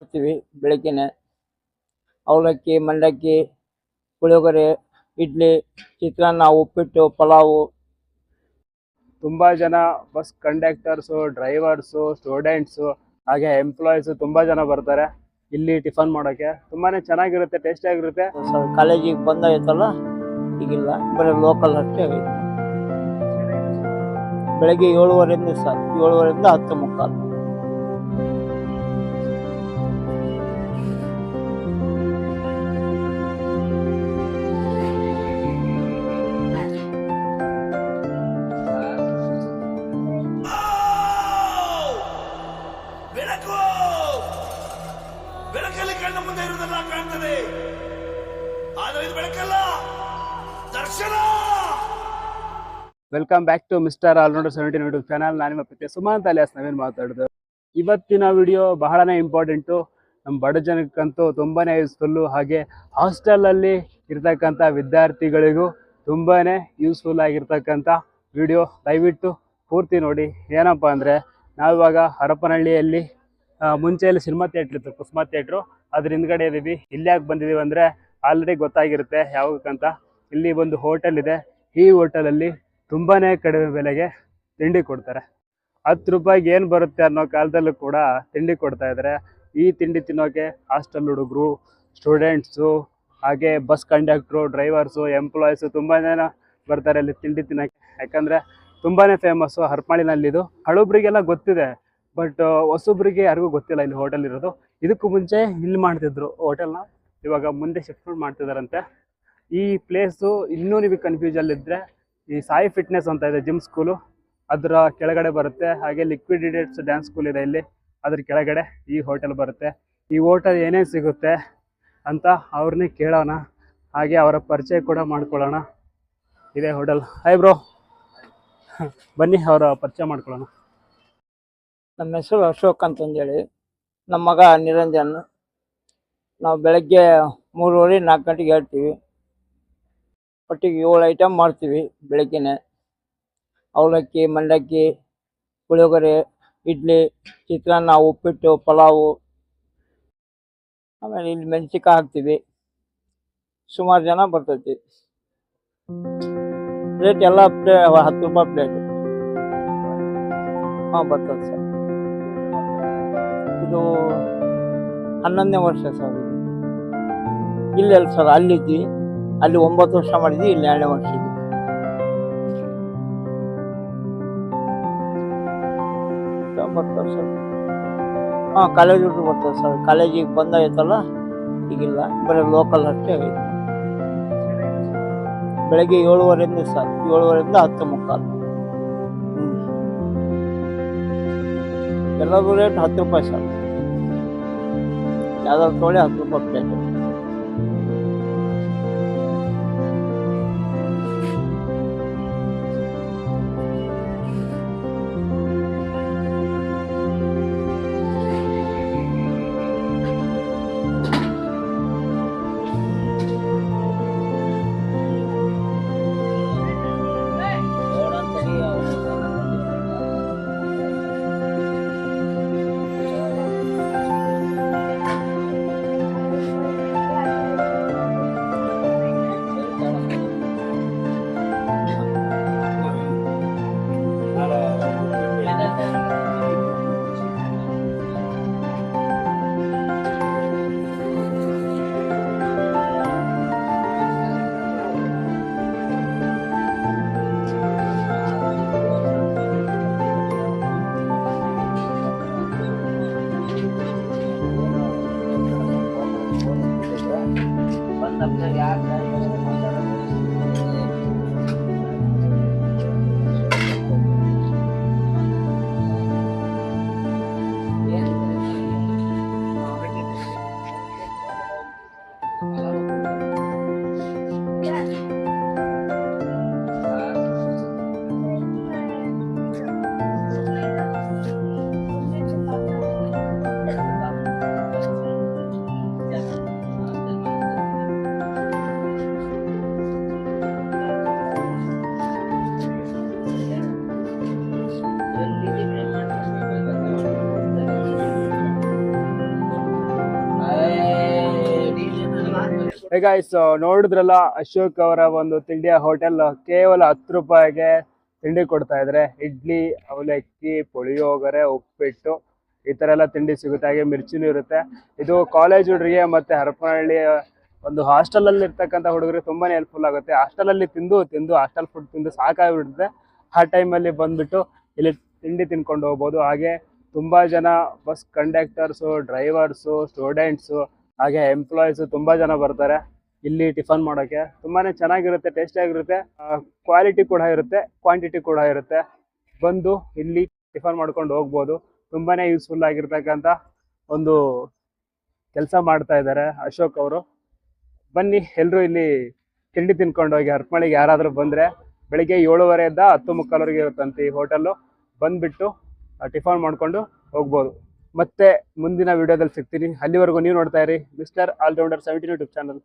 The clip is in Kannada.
ಮಾಡ್ತೀವಿ ಬೆಳಗ್ಗೆನೆ. ಅವಲಕ್ಕಿ ಮಂಡಕ್ಕಿ ಪುಳಿಯೋಗರೆ ಇಡ್ಲಿ ಚಿತ್ರಾನ್ನ ಉಪ್ಪಿಟ್ಟು ಪಲಾವು. ತುಂಬಾ ಜನ ಬಸ್ ಕಂಡಕ್ಟರ್ಸು ಡ್ರೈವರ್ಸು ಸ್ಟೂಡೆಂಟ್ಸು ಹಾಗೆ ಎಂಪ್ಲಾಯೀಸು ತುಂಬಾ ಜನ ಬರ್ತಾರೆ. ಇಲ್ಲಿ ಟಿಫನ್ ಮಾಡೋಕೆ. ತುಂಬಾ ಚೆನ್ನಾಗಿರುತ್ತೆ ಟೇಸ್ಟಿ ಆಗಿರುತ್ತೆ. ಸರ್ ಕಾಲೇಜಿಗೆ ಬಂದಾಯ್ತಲ್ಲ ಈಗಿಲ್ಲ. ಬರೀ ಲೋಕಲ್ ಅಷ್ಟೇ ಬೆಳಿಗ್ಗೆ ಬೆಳಗ್ಗೆ ಏಳುವರೆಯಿಂದ ಸರ್ ಏಳುವರೆಯಿಂದ ಹತ್ತು ಮುಕ್ಕಾಲು. ಕಣ್ಣ ಮುಂದೆ ಇರುವುದೆಲ್ಲ ಕಾಣ್ತದೆ. ಆದರೆ ಇದು ಬೆಳಕಲ್ಲ. Darshan! Welcome back to mister allrounder seventeen YouTube channel ನಾನು ನಿಮ್ಮ ಪ್ರತಿ ಸುಮಾಂತ್ ಅಲಿಯಾಸ್ ನವೀನ್ ಮಾತಾಡೋದು. ಇವತ್ತಿನ ವಿಡಿಯೋ ಬಹಳನೇ ಇಂಪಾರ್ಟೆಂಟು ನಮ್ಮ ಬಡ ಜನಕ್ಕಂತೂ ತುಂಬಾ ಯೂಸ್ಫುಲ್ಲು ಹಾಗೆ ಹಾಸ್ಟೆಲಲ್ಲಿ ಇರ್ತಕ್ಕಂಥ ವಿದ್ಯಾರ್ಥಿಗಳಿಗೂ ತುಂಬಾ ಯೂಸ್ಫುಲ್ ಆಗಿರ್ತಕ್ಕಂಥ ವಿಡಿಯೋ ದಯವಿಟ್ಟು ಪೂರ್ತಿ ನೋಡಿ. ಏನಪ್ಪ ಅಂದರೆ ನಾವಿವಾಗ ಹರಪನಹಳ್ಳಿಯಲ್ಲಿ ಮುಂಚೆಯಲ್ಲಿ ಸಿನಿಮಾ ಥಿಯೇಟ್ರ್ ಇತ್ತು, ಕುಸುಮಾ ಥಿಯೇಟ್ರು ಅದ್ರ ಹಿಂದ್ಗಡೆ ಇದೀವಿ. ಇಲ್ಲಿ ಯಾಕೆ ಬಂದಿದೀವಿ ಅಂದ್ರೆ ಆಲ್ರೆಡಿ ಗೊತ್ತಾಗಿರುತ್ತೆ ಯಾವಕ್ಕಂತ ಇಲ್ಲಿ ಒಂದು ಹೋಟೆಲ್ ಇದೆ. ಈ ಹೋಟೆಲಲ್ಲಿ ತುಂಬಾನೇ ಕಡಿಮೆ ಬೆಲೆಗೆ ತಿಂಡಿ ಕೊಡ್ತಾರೆ. ಹತ್ತು ರೂಪಾಯಿಗೆ ಏನು ಬರುತ್ತೆ ಅನ್ನೋ ಕಾಲದಲ್ಲೂ ಕೂಡ ತಿಂಡಿ ಕೊಡ್ತಾ ಇದ್ದಾರೆ ಈ ತಿಂಡಿ ತಿನ್ನೋಕೆ ಹಾಸ್ಟೆಲ್ ಹುಡುಗರು ಸ್ಟೂಡೆಂಟ್ಸು ಹಾಗೆ ಬಸ್ ಕಂಡಕ್ಟ್ರು ಡ್ರೈವರ್ಸು ಎಂಪ್ಲಾಯೀಸು ತುಂಬಾನೇ ಬರ್ತಾರೆ ಇಲ್ಲಿ ತಿಂಡಿ ತಿನ್ನೋಕ್ಕೆ ಯಾಕಂದರೆ ತುಂಬಾನೇ ಫೇಮಸ್ಸು ಹರ್ಪಾಳಿನಲ್ಲಿದು. ಹಳಬ್ರಿಗೆಲ್ಲ ಗೊತ್ತಿದೆ ಬಟ್ ಹೊಸಬ್ರಿಗೆ ಯಾರಿಗೂ ಗೊತ್ತಿಲ್ಲ ಇಲ್ಲಿ ಹೋಟೆಲ್ ಇರೋದು. ಇದಕ್ಕೂ ಮುಂಚೆ ಇಲ್ಲಿ ಮಾಡ್ತಿದ್ರು ಹೋಟೆಲ್ನ. ಇವಾಗ ಮುಂದೆ ಶಿಫ್ಟ್ ಮಾಡ್ತಿದಾರಂತೆ. ಈ ಪ್ಲೇಸು ಇನ್ನೂ ನಿಮಗೆ ಕನ್ಫ್ಯೂಸಲ್ಲಿದ್ದರೆ ಈ ಸಾಯಿ ಫಿಟ್ನೆಸ್ ಅಂತ ಇದೆ ಜಿಮ್ ಸ್ಕೂಲು ಅದರ ಕೆಳಗಡೆ ಬರುತ್ತೆ. ಹಾಗೆ ಲಿಕ್ವಿಡ್ ಇಡಿಯಟ್ಸ್ ಡ್ಯಾನ್ಸ್ ಸ್ಕೂಲ್ ಇದೆ ಇಲ್ಲಿ. ಅದ್ರ ಕೆಳಗಡೆ ಈ ಹೋಟೆಲ್ ಬರುತ್ತೆ. ಈ ಹೋಟೆಲ್ ಏನೇನು ಸಿಗುತ್ತೆ ಅಂತ ಅವ್ರನ್ನೇ ಕೇಳೋಣ. ಹಾಗೆ ಅವರ ಪರಿಚಯ ಕೂಡ ಮಾಡ್ಕೊಳ್ಳೋಣ. ಇದೇ ಹೋಟೆಲ್. ಹಾಯ್ ಬ್ರೋ ಬನ್ನಿ, ಅವರ ಪರಿಚಯ ಮಾಡ್ಕೊಳ್ಳೋಣ. ನಮ್ಮ ಹೆಸರು ಅಶೋಕ್ ಅಂತಂದೇಳಿ. ನಮ್ಮ ಮಗ ನಿರಂಜನ್, ನಾವು ಬೆಳಗ್ಗೆ ಮೂರುವರೆ ನಾಲ್ಕು ಗಂಟೆಗೆ ಹೇಳ್ತೀವಿ. ಒಟ್ಟಿಗೆ ಏಳು ಐಟಮ್ ಮಾಡ್ತೀವಿ ಬೆಳಗ್ಗೆನೆ. ಅವಲಕ್ಕಿ, ಮಂಡಕ್ಕಿ, ಪುಳಿಯೋಗರೆ, ಇಡ್ಲಿ, ಚಿತ್ರಾನ್ನ, ಉಪ್ಪಿಟ್ಟು, ಪಲಾವು. ಆಮೇಲೆ ಇಲ್ಲಿ ಮೆಣಸಿಕಾಯಿ ಹಾಕ್ತೀವಿ. ಸುಮಾರು ಜನ ಬರ್ತೈತಿ. ಪ್ಲೇಟ್ ಎಲ್ಲ ಪ್ಲೇ ಹತ್ತು ರೂಪಾಯಿ ಪ್ಲೇಟ್ ಹಾಂ, ಬರ್ತದೆ ಸರ್. ಇದು ಹನ್ನೊಂದನೇ ವರ್ಷ ಸರ್ ಇದು. ಇಲ್ಲೆಲ್ಲ ಸರ್, ಅಲ್ಲಿದ್ವಿ. ಅಲ್ಲಿ ಒಂಬತ್ತು ವರ್ಷ ಮಾಡಿದ್ವಿ, ಇಲ್ಲಿ ಎರಡನೇ ವರ್ಷ ಇದ್ವಿ ಬರ್ತಾರೆ ಸರ್ ಹಾಂ ಕಾಲೇಜ್ ಹುಡುಗರು ಬರ್ತಾರೆ ಸರ್. ಕಾಲೇಜಿಗೆ ಬಂದಾಯ್ತಲ್ಲ ಈಗಿಲ್ಲ. ಬರೀ ಲೋಕಲ್ ಅಷ್ಟೇ. ಬೆಳಗ್ಗೆ ಏಳುವರೆಯಿಂದ ಸರ್ ಏಳುವರೆಯಿಂದ ಹತ್ತು ಮುಕ್ಕಾಲು. ಎಲ್ಲದೂ ರೇಟ್ ಹತ್ತು ರೂಪಾಯಿ ಸರ್ ಯಾವ್ದಾದ್ರು ತೊಗೊಳ್ಳಿ ಹತ್ತು ರೂಪಾಯಿ ಪ್ಲೇಟ್ ಗೈಸ್ ನೋಡಿದ್ರಲ್ಲ, ಅಶೋಕ್ ಅವರ ಒಂದು ತಿಂಡಿಯ ಹೋಟೆಲ್, ಕೇವಲ ಹತ್ತು ರೂಪಾಯಿಗೆ ತಿಂಡಿ ಕೊಡ್ತಾ ಇದ್ರೆ ಇಡ್ಲಿ, ಅವಲಕ್ಕಿ, ಪುಳಿಯೋಗರೆ, ಉಪ್ಪಿಟ್ಟು, ಈ ತರ ಎಲ್ಲ ತಿಂಡಿ ಸಿಗುತ್ತೆ. ಹಾಗೆ ಮಿರ್ಚಿನೂ ಇರುತ್ತೆ. ಇದು ಕಾಲೇಜ್ ಹುಡುಗರಿಗೆ ಮತ್ತೆ ಹರಪನಹಳ್ಳಿ, ಒಂದು ಹಾಸ್ಟೆಲ್ ಅಲ್ಲಿ ಇರ್ತಕ್ಕಂಥ ಹುಡುಗರಿಗೆ ತುಂಬಾನೇ ಹೆಲ್ಪ್ಫುಲ್ ಆಗುತ್ತೆ. ಹಾಸ್ಟೆಲ್ ಅಲ್ಲಿ ತಿಂದು ತಿಂದು ಹಾಸ್ಟೆಲ್ ಫುಡ್ ತಿಂದು ಸಾಕಾಗಿಬಿಡುತ್ತೆ. ಆ ಟೈಮಲ್ಲಿ ಬಂದ್ಬಿಟ್ಟು ಇಲ್ಲಿ ತಿಂಡಿ ತಿನ್ಕೊಂಡು ಹೋಗ್ಬೋದು. ಹಾಗೆ ತುಂಬಾ ಜನ ಬಸ್ ಕಂಡಕ್ಟರ್ಸು ಡ್ರೈವರ್ಸು ಸ್ಟೂಡೆಂಟ್ಸು ಹಾಗೆ ಎಂಪ್ಲಾಯೀಸ್ ತುಂಬಾ ಜನ ಬರ್ತಾರೆ. ಇಲ್ಲಿ ಟಿಫನ್ ಮಾಡೋಕೆ. ತುಂಬಾನೇ ಚೆನ್ನಾಗಿರುತ್ತೆ ಟೇಸ್ಟಿಯಾಗಿರುತ್ತೆ ಕ್ವಾಲಿಟಿ ಕೂಡ ಇರುತ್ತೆ ಕ್ವಾಂಟಿಟಿ ಕೂಡ ಇರುತ್ತೆ. ಬಂದು ಇಲ್ಲಿ ಟಿಫನ್ ಮಾಡ್ಕೊಂಡು ಹೋಗ್ಬೋದು. ತುಂಬಾನೇ ಯೂಸ್ಫುಲ್ ಆಗಿರ್ತಕ್ಕಂಥ ಒಂದು ಕೆಲಸ ಮಾಡ್ತಾ ಇದ್ದಾರೆ ಅಶೋಕ್ ಅವರು. ಬನ್ನಿ ಎಲ್ಲರೂ ಇಲ್ಲಿ ತಿಂಡಿ ತಿನ್ಕೊಂಡು ಹೋಗಿ ಹರಪನಹಳ್ಳಿಗೆ ಯಾರಾದರೂ ಬಂದರೆ ಬೆಳಿಗ್ಗೆ ಏಳುವರೆಯಿಂದ ಹತ್ತು ಮುಕ್ಕಾಲ್ವರೆಗೆ ಇರುತ್ತಂತೆ ಈ ಹೋಟೆಲ್ಲು ಬಂದ್ಬಿಟ್ಟು ಟಿಫನ್ ಮಾಡ್ಕೊಂಡು ಹೋಗ್ಬೋದು. ಮತ್ತೆ ಮುಂದಿನ ವಿಡಿಯೋದಲ್ಲಿ ಸಿಗ್ತೀನಿ. ಅಲ್ಲಿವರೆಗೂ ನೀವು ನೋಡ್ತಾ ಇರಿ. Mister allrounder seventeen YouTube channel.